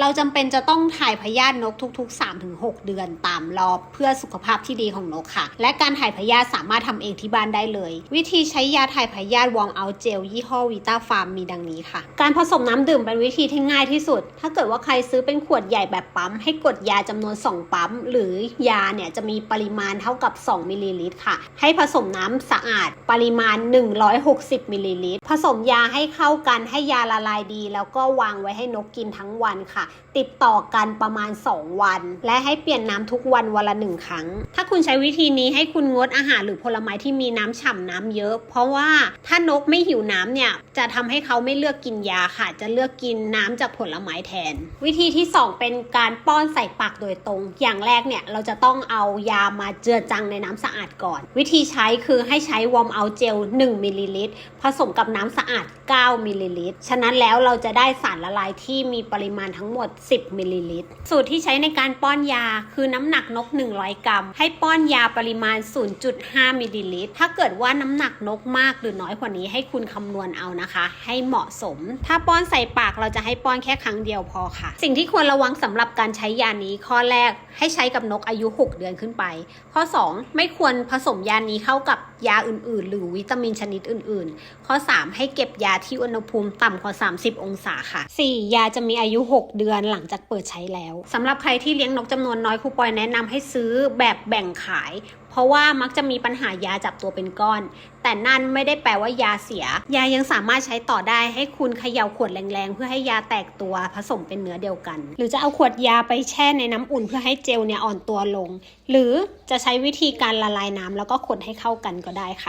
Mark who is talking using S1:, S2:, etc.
S1: เราจำเป็นจะต้องถ่ายพยาธินกทุก ๆ 3-6 เดือนตามรอบเพื่อสุขภาพที่ดีของนกค่ะ และการถ่ายพยาธิสามารถทำเองที่บ้านได้เลย วิธีใช้ยาถ่ายพยาธิวองเอาเจลยี่ห้อวีตาฟาร์มมีดังนี้ค่ะ การผสมน้ำดื่มเป็นวิธีที่ง่ายที่สุด ถ้าเกิดว่าใครซื้อเป็นขวดใหญ่แบบปั๊ม ให้กดยาจำนวน 2 ปั๊ม หรือยาเนี่ยจะมีปริมาณเท่ากับ 2มิลลิลิตรค่ะ ให้ผสมน้ำสะอาดปริมาณ 160มิลลิลิตรผสมยาให้เข้ากันให้ยาละลายดี แล้วก็วางไว้ให้นกกินทั้งวันค่ะติดต่อกันประมาณ 2 วัน และให้เปลี่ยนน้ำทุกวันวันละหนึ่งครั้ง ถ้าคุณใช้วิธีนี้ให้คุณงดอาหารหรือผลไม้ที่มีน้ำฉ่ำน้ำเยอะ เพราะว่าถ้านกไม่หิวน้ำเนี่ยจะทำให้เขาไม่เลือกกินยาค่ะ จะเลือกกินน้ำจากผลไม้แทน วิธีที่ 2 เป็นการป้อนใส่ปากโดยตรง อย่างแรกเนี่ยเราจะต้องเอายามาเจือจังในน้ำสะอาดก่อน วิธีใช้คือให้ใช้วอร์มเอาเจล1มิลลิลิตรผสมกับน้ำสะอาด 9มิลลิลิตรฉะนั้นแล้วเราจะได้สารละลายที่มีปริมาณทั้งหมด10มิลลิลิตร สูตรที่ใช้ในการป้อนยาคือน้ำหนักนก 100 กรัม ให้ป้อนยาปริมาณ 0.5มิลลิลิตร ถ้าเกิดว่าน้ำหนักนกมากหรือน้อยกว่านี้ให้คุณคำนวณเอานะคะ ให้เหมาะสม ถ้าป้อนใส่ปากเราจะให้ป้อนแค่ครั้งเดียวพอค่ะ สิ่งที่ควรระวังสำหรับการใช้ยานี้ข้อแรกให้ใช้กับนกอายุ 6 เดือนขึ้นไป ข้อ 2 ไม่ควรผสมยานี้เข้ากับยาอื่น ๆ หรือวิตามินชนิดอื่น ๆ ข้อ 3 ให้เก็บยาที่อุณหภูมิต่ำกว่า 30 องศาค่ะ 4. ยาจะมีอายุ 6เดือนหลังจากเปิดใช้แล้วสำหรับใครที่เลี้ยงนกจำนวนน้อยครูปอยแนะนำให้ซื้อแบบแบ่งขาย เพราะว่ามักจะมีปัญหายาจับตัวเป็นก้อน แต่นั่นไม่ได้แปลว่ายาเสีย ยายังสามารถใช้ต่อได้ให้คุณเขย่าขวดแรงๆ เพื่อให้ยาแตกตัวผสมเป็นเนื้อเดียวกัน หรือจะเอาขวดยาไปแช่ในน้ำอุ่นเพื่อให้เจลเนี่ยอ่อนตัวลง หรือจะใช้วิธีการละลายน้ำแล้วก็คนให้เข้ากันก็ได้ค่ะ